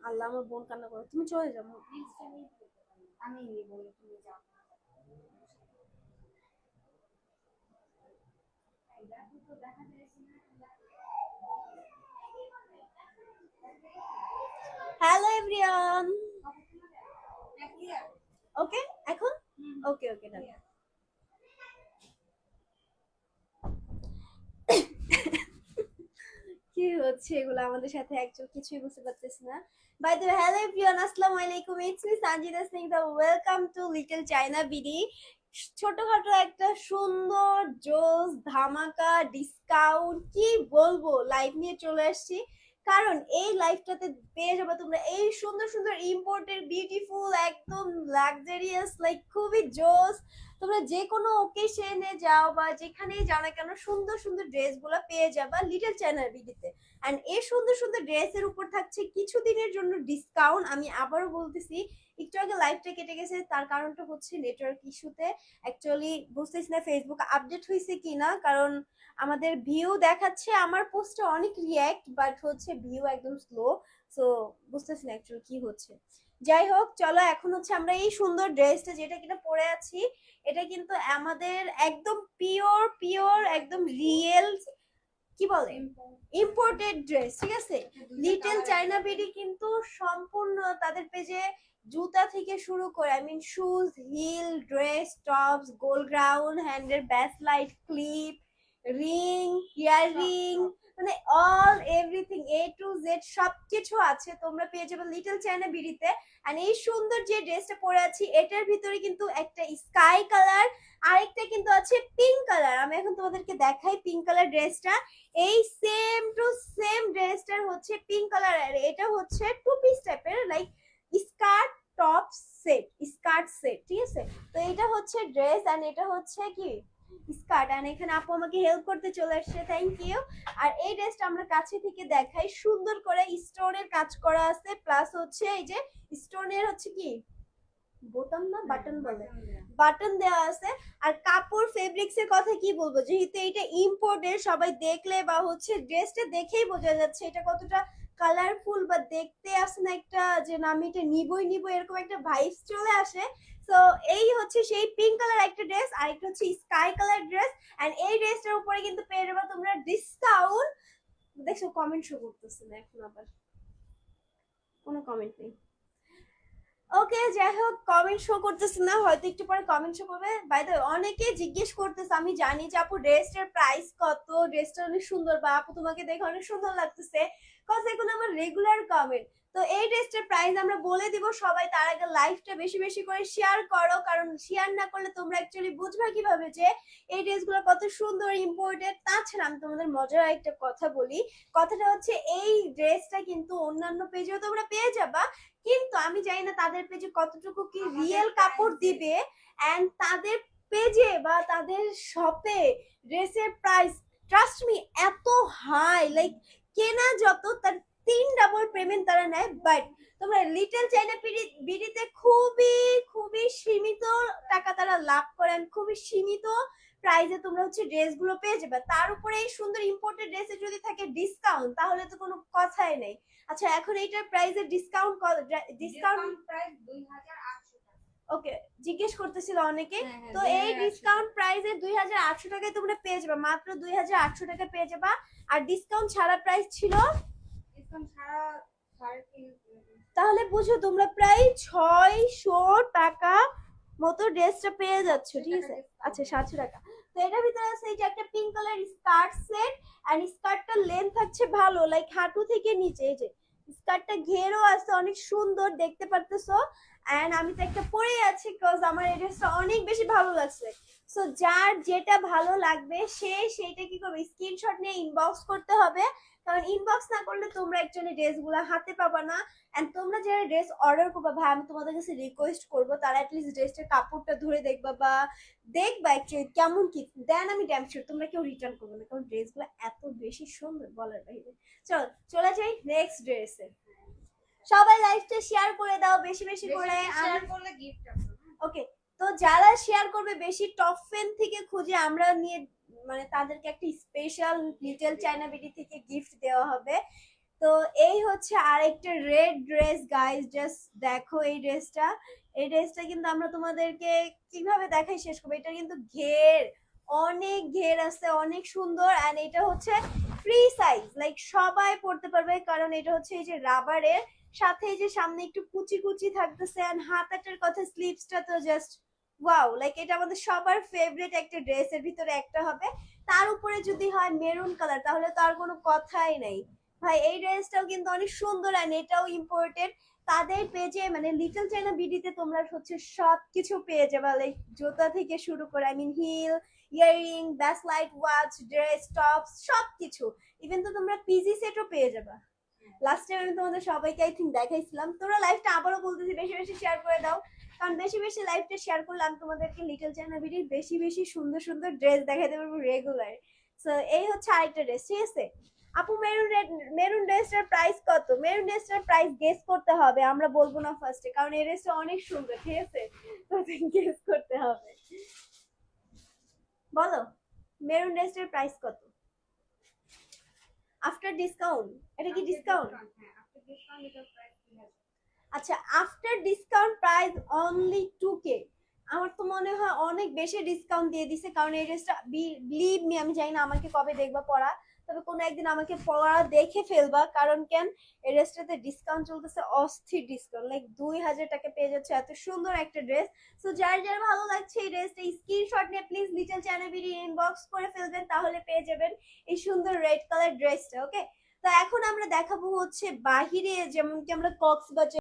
আল্লাহ আমার বোন কান্না করো তুমি চলে যাব আমি নিবো তুমি যাও হ্যালো এভরিওয়ান ওকে এখন ওকে ওকে ডান কি হচ্ছে এগুলো আমাদের সাথে? একজন কিছুই বুঝতে পারতেছি না। বাই দ্য হ্যালো এভরিওয়ান আসসালামু আলাইকুম। It's me Sanjida Singh the welcome to little China BD ছোটখাটো একটা সুন্দর জোস, ধামাকা ডিসকাউন্ট কি বলব লাইভ নিয়ে চলে আসছি। কারণ এই লাইফটাতে পেয়ে যাবে তোমরা এই সুন্দর সুন্দর ইম্পোর্টেড বিউটিফুল একদম লাক্সারিয়াস লাইক খুবই জোস তোমরা যে কোনো ওকেশনে যাও বা যেখানেই যাও না কেন, সুন্দর সুন্দর ড্রেসগুলো পেয়ে যাবা লিটল চায়নার বিডিতে অ্যান্ড এই সুন্দর সুন্দর ড্রেসের উপর থাকছে কিছু দিনের জন্য ডিসকাউন্ট আমি আবারও বলতেছি, একটু আগে লাইভটা কেটে গেছে, তার কারণটা হচ্ছে নেটওয়ার্ক ইস্যুতে অ্যাকচুয়ালি বুঝতেছি না ফেসবুক আপডেট হয়েছে কিনা, কারণ আমাদের ভিউ দেখাচ্ছে, আমার পোস্টে অনেক রিয়্যাক্ট বাট হচ্ছে ভিউ একদম স্লো সো বুঝতেছি না অ্যাকচুয়ালি কি হচ্ছে। যাই হোক চলো এখন হচ্ছে আমরা এই সুন্দর ড্রেসটা যেটা কিনা পরে আছি এটা কিন্তু আমাদের একদম পিওর পিওর একদম রিয়েল কি বলে? ইম্পোর্টেড ড্রেস ঠিক আছে? লিটল চাইনা বিডি কিন্তু সম্পূর্ণ তাদের পেজে জুতা থেকে শুরু করে I mean shoes heel dress tops গোল গ্রাউন্ড হ্যান্ডের bracelet clip ring earring to Z সবকিছু আছে, তোমরা পেয়ে যাবে লিটল চায়না বিডিতে। আর এই সুন্দর যে ড্রেসটা পরে আছি, এটার ভিতরে কিন্তু একটা স্কাই কালার আরেকটা কিন্তু আছে পিঙ্ক কালার আমি এখন তোমাদেরকে দেখাই পিঙ্ক কালার ড্রেসটা। এই সেম টু সেম ড্রেসটার হচ্ছে পিঙ্ক কালার আর এটা হচ্ছে টু পিস টাইপের like skirt top set skirt set ঠিক আছে? তো এটা হচ্ছে ড্রেস এন্ড এটা হচ্ছে কি? স্কার্ট এন্ড এখানে আপু আমাকে হেল্প করতে চলে আসছে থ্যাংক ইউ আর এই ড্রেসটা আমরা কাছে থেকে দেখাই সুন্দর করে স্টোনের কাজ করা আছে প্লাস হচ্ছে এই যে স্টোনের হচ্ছে কি? বোতাম না? বাটন বলে। বাটন দেওয়া আছে। আর কাপড় ফেব্রিক্স এর কথা কি বলব? যেহেতু এটা ইম্পোর্টেড সবাই দেখলে বা হচ্ছে ড্রেসটা দেখেই বোঝা যাচ্ছে এটা কতটা কালারফুল বা দেখতে আসে না একটা যে না আমি এটা নিবই নিবো এরকম একটা ভাইবস চলে আসে। তো এই হচ্ছে সেই পিঙ্ক কালার একটা ড্রেস আর একটা হচ্ছে স্কাই কালার ড্রেস এন্ড এই ড্রেসটার উপরে কিন্তু পেয়ে যাবে তোমরা ডিসকাউন্ট দেখছ কমেন্ট শো করতেছে না এখন আবার। কোনো কমেন্ট নেই। ওকে যাই হোক কমেন্ট শো করতেছে না, হয়তো একটু পরে কমেন্ট শো করবে। বাই দ্য অনেকে জিজ্ঞেস করতেছে, আমি জানি যে আপু ড্রেসটার প্রাইস কত? ড্রেসটা অনেক সুন্দর বা আপু, তোমাকে দেখে অনেক সুন্দর লাগতেছে। কজ এগুলো আমার রেগুলার কমেন্ট তো এই ড্রেসটার প্রাইস আমরা বলে দিব সবাই তার আগে লাইভটা বেশি বেশি করে শেয়ার করো কারণ শেয়ার না করলে তোমরা অ্যাকচুয়ালি বুঝবে কীভাবে যে এই ড্রেসগুলো কত সুন্দর ইম্পোর্টেড তাছাড়া আমি তোমাদের মজার একটা কথা বলি কথাটা হচ্ছে এই ড্রেসটা কিন্তু অন্যান্য পেজেও তোমরা পেয়ে যাবা কিন্তু আমি জানি না তাদের পেজে কতটুকু কি রিয়েল কাপড় দিবে এন্ড তাদের পেজে বা তাদের শপে ড্রেসের প্রাইস ট্রাস্ট মি এত হাই লাইক কেনা যত তার তিন ডাবল পেমেন্ট তারা নেয় বাট তোমরা লিটল চাইনা বিডিতে খুবই খুবই সীমিত টাকা তারা লাভ করেন খুবই সীমিত প্রাইজে তোমরা হচ্ছে ড্রেসগুলো পেয়ে যাবে। তার উপরে এই সুন্দর ইম্পোর্টেড ড্রেসে যদি থাকে ডিসকাউন্ট তাহলে তো কোনো কথাই নেই। আচ্ছা এখন এইটার প্রাইসের ডিসকাউন্ট ডিসকাউন্ট প্রাইস দুই হাজার আটশো ওকে জিজ্ঞেস করতেছিল অনেকে। হ্যাঁ, হ্যাঁ, তো এই ডিসকাউন্ট প্রাইসে দুই হাজার আটশো টাকায় তোমরা পেয়ে যাবে মাত্র দুই হাজার আটশো টাকা পেয়ে যাবা। আর ডিসকাউন্ট ছাড়া প্রাইস ছিল? তাহলে বুঝো তোমরা প্রায় ছয়শো টাকা মতো ড্রেসটা পেয়ে যাচ্ছ ঠিক আছে? আচ্ছা সাতশো টাকা। তো এটার ভিতরে আছে এই যে একটা pink colour skirt set and স্কার্টটার length থাকছে ভালো লাইক হাঁটু থেকে নিচে এই যে। স্কার্টটা ঘেরও আছে অনেক সুন্দর দেখতে পারতেছো। অ্যান্ড আমি তো একটা পরে আছি বিকজ আমার এই ড্রেসটা অনেক বেশি ভালো লাগছে। সো যার যেটা ভালো লাগবে, সে সেইটা কি করবে? স্ক্রিনশট নিয়ে ইনবক্স করতে হবে। কারণ ইনবক্স না করলে তোমরা অ্যাকচুয়ালি ড্রেসগুলো হাতে পাবা না। এন্ড তোমরা যারা ড্রেস অর্ডার করবা ভাই আমি তোমাদের কাছে রিকোয়েস্ট করব তারা অ্যাটলিস্ট ড্রেসটার কাপড়টা ধরে দেখবা বা দেখবা অ্যাকচুয়ালি কেমন কি। দেন আমি ড্যাম শিওর তোমরা কেউ রিটার্ন করবে না কারণ ড্রেসগুলো এত বেশি সুন্দর বলার বাইরে। চল চলে যাই নেক্সট ড্রেসে সবাই লাইফটা শেয়ার করে দাও বেশি বেশি করে শেয়ার করলে গিফট ওকে তো যারা শেয়ার করবে বেশি টপ ফেন থেকে খুঁজে আমরা নিয়ে মানে তাদেরকে একটা স্পেশাল লিটল চাইনা বিডি থেকে গিফট দেওয়া হবে। তো এই হচ্ছে আরেকটা রেড ড্রেস গাইস জাস্ট দেখো এই ড্রেসটা এই ড্রেসটা কিন্তু আমরা তোমাদেরকে কীভাবে দেখাই শেষ করব? এটা কিন্তু ঘের, অনেক ঘের আছে, অনেক সুন্দর। এন্ড এটা হচ্ছে ফ্রি সাইজ লাইক সবাই পড়তে পারবে, কারণ এটা হচ্ছে এই যে রাবারের সাথে এই যে সামনে একটু কুচি কুচি থাকতেছে এন্ড হাতাটার কথা স্লিভসটা তো জাস্ট ওয়াও লাইক এটা আমাদের সবার ফেভারিট একটা ড্রেসের ভিতরে একটা হবে। তার উপরে যদি হয় মেরুন কালার তাহলে তো আর কোনো কথাই নাই। ভাই, এই ড্রেসটাও কিন্তু অনেক সুন্দর এন্ড এটাও ইম্পোর্টেড তাদের পেজে মানে লিটল চাইনা বিডিতে তোমরা হচ্ছে সব কিছু পেয়ে যাবে। লাইক জুতা থেকে শুরু করে I mean heel earring bracelet watch dress tops সব কিছু ইভেন তো তোমরা পিজি সেটও পেয়ে যাবে। লাস্ট টাইম আমি তোমাদের সবাইকে আই থিঙ্ক দেখাইছিলাম। তোমরা লাইভটা আবারও বলতেছি, বেশি বেশি শেয়ার করে দাও। কারণ বেশি বেশি লাইভটা শেয়ার করলে আমি তোমাদেরকে লিটল চাইনা বিডির বেশি বেশি সুন্দর সুন্দর ড্রেস দেখাতে পারব রেগুলার সো এই হচ্ছে আরেকটা ড্রেস ঠিক আছে? আপু মেরুন মেরুন ড্রেসটার প্রাইস কত? মেরুন ড্রেসটার প্রাইস গেস করতে হবে, আমরা বলব না ফার্স্টে কারণ এই ড্রেসটা অনেক সুন্দর, ঠিক আছে? তো গেস করতে হবে। বলো মেরুন ড্রেসটার প্রাইস কত? আফটার ডিসকাউন্ট এটা কি ডিসকাউন্ট হ্যাঁ আচ্ছা after discount price only two K আমার তো মনে হয় অনেক বেশি ডিসকাউন্ট দিয়ে দিছে কারণ এই ড্রেসটা বিলিভ মি আমি জানি না আমাকে কবে দেখবা পড়া। তবে কোনো একদিন আমাকে পড়া দেখে ফেলবা, কারণ কেন? এই ড্রেসটাতে ডিসকাউন্ট চলতেছে, অস্থির ডিসকাউন্ট লাইক দুই হাজার টাকা পেয়ে যাচ্ছে, এত সুন্দর একটা ড্রেস সো যার যার ভালো লাগছে এই ড্রেসটা স্ক্রিনশট নিয়ে প্লিজ লিটল চ্যানেল ইনবক্স করে ফেলবেন, তাহলে পেয়ে যাবেন এই সুন্দর রেড কালার ড্রেসটা ওকে তো এখন আমরা দেখাবো হচ্ছে বাহিরে যেমন কি আমরা কক্সবাজার